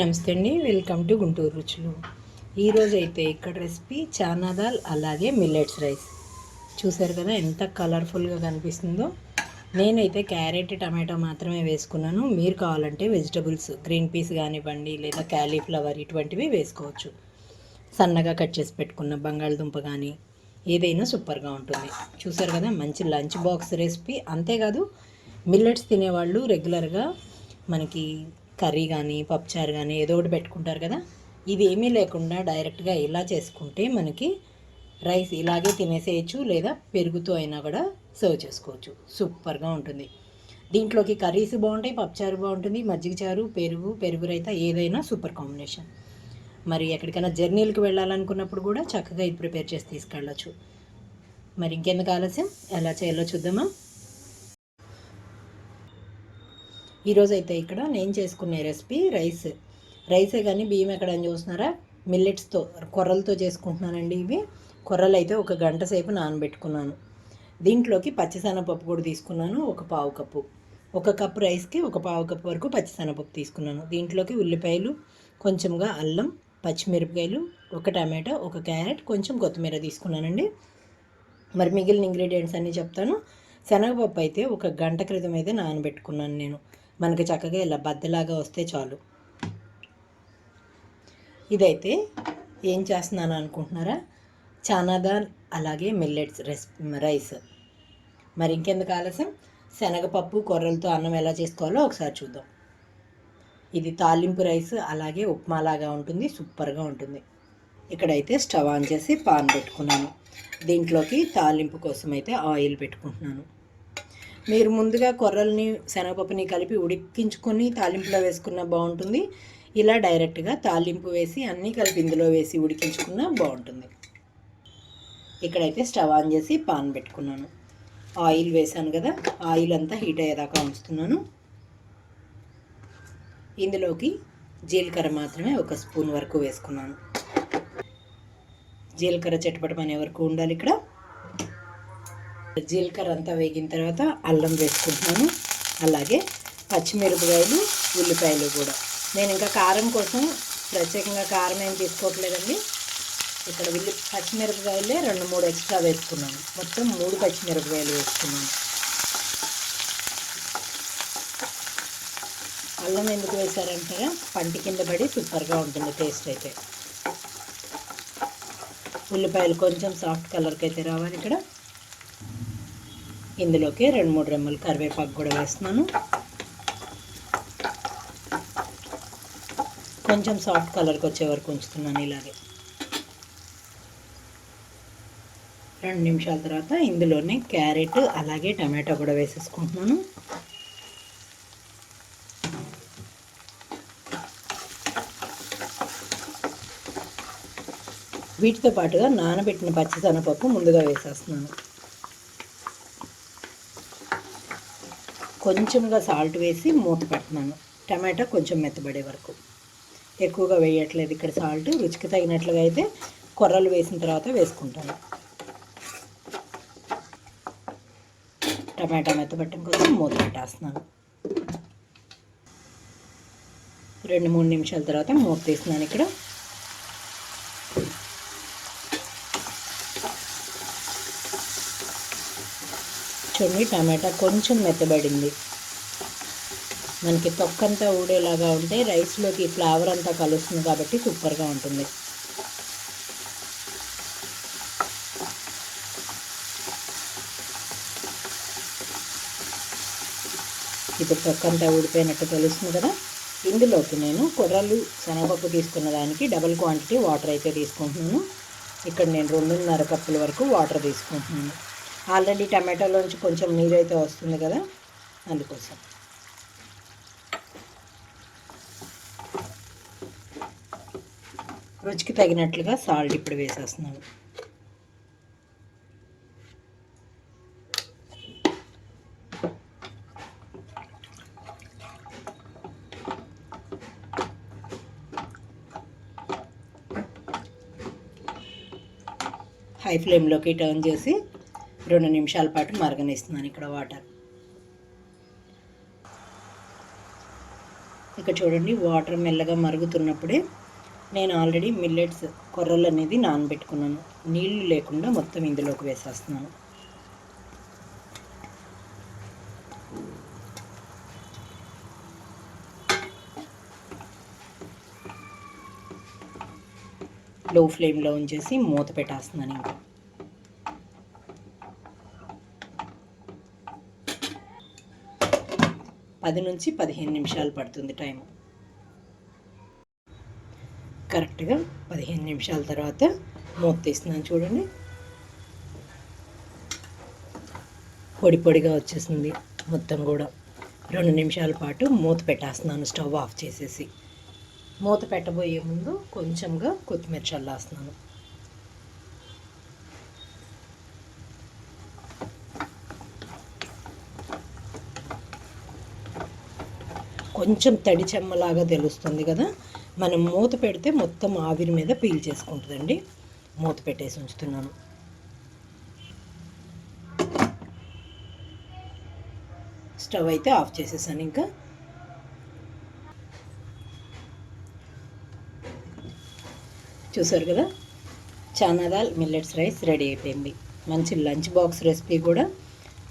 నమస్తే అండి. Welcome to Guntur రుచులు. ఈరోజు అయితే ఇక్కడ రెసిపీ చానా దాల్ అలాగే మిల్లెట్స్ రైస్. చూసారు కదా ఎంత కలర్ఫుల్గా కనిపిస్తుందో. నేనైతే క్యారెట్ టమాటో మాత్రమే వేసుకున్నాను. మీరు కావాలంటే వెజిటబుల్స్ గ్రీన్ పీస్ కానివ్వండి లేదా క్యాలీఫ్లవర్ ఇటువంటివి వేసుకోవచ్చు. సన్నగా కట్ చేసి పెట్టుకున్న బంగాళదుంప కానీ ఏదైనా సూపర్గా ఉంటుంది. చూసారు కదా మంచి లంచ్ బాక్స్ రెసిపీ. అంతేకాదు మిల్లెట్స్ తినేవాళ్ళు రెగ్యులర్గా మనకి కర్రీ కానీ పప్పుచారు కానీ ఏదో ఒకటి పెట్టుకుంటారు కదా. ఇది ఏమీ లేకుండా డైరెక్ట్గా ఇలా చేసుకుంటే మనకి రైస్ ఇలాగే తినేసేయచ్చు లేదా పెరుగుతో అయినా కూడా సర్వ్ చేసుకోవచ్చు. సూపర్గా ఉంటుంది. దీంట్లోకి కర్రీస్ బాగుంటాయి పప్పుచారు బాగుంటుంది మజ్జిగ చారు పెరుగు పెరుగు రైత ఏదైనా సూపర్ కాంబినేషన్ మరి ఎక్కడికైనా జర్నీలకు వెళ్ళాలనుకున్నప్పుడు కూడా చక్కగా ఇది ప్రిపేర్ చేసి తీసుకెళ్ళచ్చు. మరి ఇంకెందుకు ఆలస్యం? ఎలా చేయాలో చూద్దామా? ఈరోజు అయితే ఇక్కడ నేను చేసుకునే రెసిపీ రైస్. రైసే కానీ బియ్యం ఎక్కడ అని చూస్తున్నారా మిల్లెట్స్తో కొర్రలతో చేసుకుంటున్నానండి ఇవి. కొర్రలు అయితే ఒక గంట సేపు నానబెట్టుకున్నాను. దీంట్లోకి పచ్చిశనగపప్పు కూడా తీసుకున్నాను ఒక పావు కప్పు. ఒక కప్పు రైస్కి ఒక పావు కప్పు వరకు పచ్చిసెనపప్పు తీసుకున్నాను. దీంట్లోకి ఉల్లిపాయలు కొంచెంగా అల్లం పచ్చిమిరపకాయలు ఒక టమాటో ఒక క్యారెట్ కొంచెం కొత్తిమీర తీసుకున్నానండి. మరి మిగిలిన ఇంగ్రీడియంట్స్ అన్నీ చెప్తాను. శనగపప్పు అయితే ఒక గంట క్రితం అయితే నానబెట్టుకున్నాను నేను. మనకి చక్కగా ఇలా బద్దలాగా వస్తే చాలు. ఇదైతే ఏం చేస్తున్నాను అనుకుంటున్నారా? చానాదాల్ అలాగే మిల్లెట్స్ రెస్ రైస్. మరి ఇంకెందుకు ఆలస్యం? శనగపప్పు కొర్రలతో అన్నం ఎలా చేసుకోవాలో ఒకసారి చూద్దాం. ఇది తాలింపు రైస్ అలాగే ఉప్మాలాగా ఉంటుంది సూపర్గా ఉంటుంది. ఇక్కడైతే స్టవ్ ఆన్ చేసి పాన్ పెట్టుకున్నాను. దీంట్లోకి తాలింపు కోసం అయితే ఆయిల్ పెట్టుకుంటున్నాను. మీరు ముందుగా కొర్రల్ని శనగపప్పుని కలిపి ఉడికించుకొని తాలింపులో వేసుకున్న బాగుంటుంది. ఇలా డైరెక్ట్గా తాలింపు వేసి అన్నీ కలిపి ఇందులో వేసి ఉడికించుకున్న బాగుంటుంది. ఇక్కడైతే స్టవ్ ఆన్ చేసి పాన్ పెట్టుకున్నాను. ఆయిల్ వేసాను కదా ఆయిల్ అంతా హీట్ అయ్యేదాకా ఉంచుతున్నాను. ఇందులోకి జీలకర్ర మాత్రమే ఒక స్పూన్ వరకు వేసుకున్నాను. జీలకర్ర చెట్టుపటమనే వరకు ఉండాలి ఇక్కడ. జీలకర్ర అంతా వేగిన తర్వాత అల్లం వేసుకుంటున్నాను. అలాగే పచ్చిమిరపకాయలు ఉల్లిపాయలు కూడా. నేను ఇంకా కారం కోసం ప్రత్యేకంగా కారం ఏం తీసుకోవట్లేదండి. ఇక్కడ ఉల్లి పచ్చిమిరపకాయలే రెండు మూడు ఎక్స్ట్రా వేసుకున్నాను. మొత్తం మూడు పచ్చిమిరపకాయలు వేసుకున్నాను. అల్లం ఎందుకు వేశారంటే పంటి కింద పడి సూపర్గా ఉంటుంది టేస్ట్ అయితే. ఉల్లిపాయలు కొంచెం సాఫ్ట్ కలర్కి అయితే రావాలి ఇక్కడ. ఇందులోకి రెండు మూడు రెమ్మలు కరివేపాకు కూడా వేస్తున్నాను. కొంచెం సాఫ్ట్ కలర్కి వచ్చే వరకు ఉంచుతున్నాను ఇలాగే. రెండు నిమిషాల తర్వాత ఇందులోనే క్యారెట్ అలాగే టమాటో కూడా వేసేసుకుంటున్నాను. వీటితో పాటుగా నానబెట్టిన పచ్చిశనగపప్పు ముందుగా వేసేస్తున్నాను. కొంచెంగా సాల్ట్ వేసి మూత పెడుతున్నాను. టమాటా కొంచెం మెత్తబడే వరకు. ఎక్కువగా వేయట్లేదు ఇక్కడ సాల్ట్. రుచికి తగినట్లుగా అయితే కొర్రలు వేసిన తర్వాత వేసుకుంటాను. టమాటా మెత్తబట్టం కోసం మూత పెట్టేస్తున్నాను. రెండు మూడు నిమిషాల తర్వాత మూత తీస్తున్నాను ఇక్కడ. చూడండి టమాటా కొంచెం మెత్తబడింది. మనకి తొక్కంతా ఊడేలాగా ఉంటే రైస్లోకి ఫ్లేవర్ అంతా కలుస్తుంది కాబట్టి సూపర్గా ఉంటుంది. ఇప్పుడు తొక్కంతా ఊడిపోయినట్టు తెలుస్తుంది కదా? ఇందులోకి నేను కుర్రలు శనగపప్పు తీసుకున్న దానికి డబుల్ క్వాంటిటీ వాటర్ అయితే తీసుకుంటున్నాను. ఇక్కడ నేను రెండున్నర కప్పుల వరకు వాటర్ తీసుకుంటున్నాను. ఆల్రెడీ టమాటోలోంచి కొంచెం నీరు అయితే వస్తుంది కదా అందుకోసం. రుచికి తగినట్లుగా సాల్ట్ ఇప్పుడు వేసేస్తున్నాను. హై ఫ్లేమ్లోకి టర్న్ చేసి రెండు నిమిషాల పాటు మరగనిస్తున్నాను ఇక్కడ వాటర్. ఇక్కడ చూడండి వాటర్ మెల్లగా మరుగుతున్నప్పుడే నేను ఆల్రెడీ మిల్లెట్స్ కొర్రలు అనేది నానబెట్టుకున్నాను. నీళ్ళు లేకుండా మొత్తం ఇందులోకి వేసేస్తున్నాను. లో ఫ్లేమ్లో ఉంచేసి మూత పెట్టేస్తున్నాను ఇంకా. పది నుంచి పదిహేను నిమిషాలు పడుతుంది టైం కరెక్ట్గా పదిహేను నిమిషాల తర్వాత మూత తీస్తున్నాను చూడండి. పొడి పొడిగా వచ్చేసింది మొత్తం కూడా. రెండు నిమిషాల పాటు మూత పెట్టేస్తున్నాను స్టవ్ ఆఫ్ చేసేసి. మూత పెట్టబోయే ముందు కొంచెంగా కొత్తిమీర చల్లేస్తున్నాను. కొంచెం తడి చెమ్మలాగా తెలుస్తుంది కదా? మనం మూత పెడితే మొత్తం ఆవిరి మీద పీల్ చేసుకుంటుందండి. మూత పెట్టేసి ఉంచుతున్నాను. స్టవ్ అయితే ఆఫ్ చేసేసాను ఇంకా. చూసారు కదా? చానా దాల్ మిల్లెట్స్ రైస్ రెడీ అయిపోయింది. మంచి లంచ్ బాక్స్ రెసిపీ కూడా.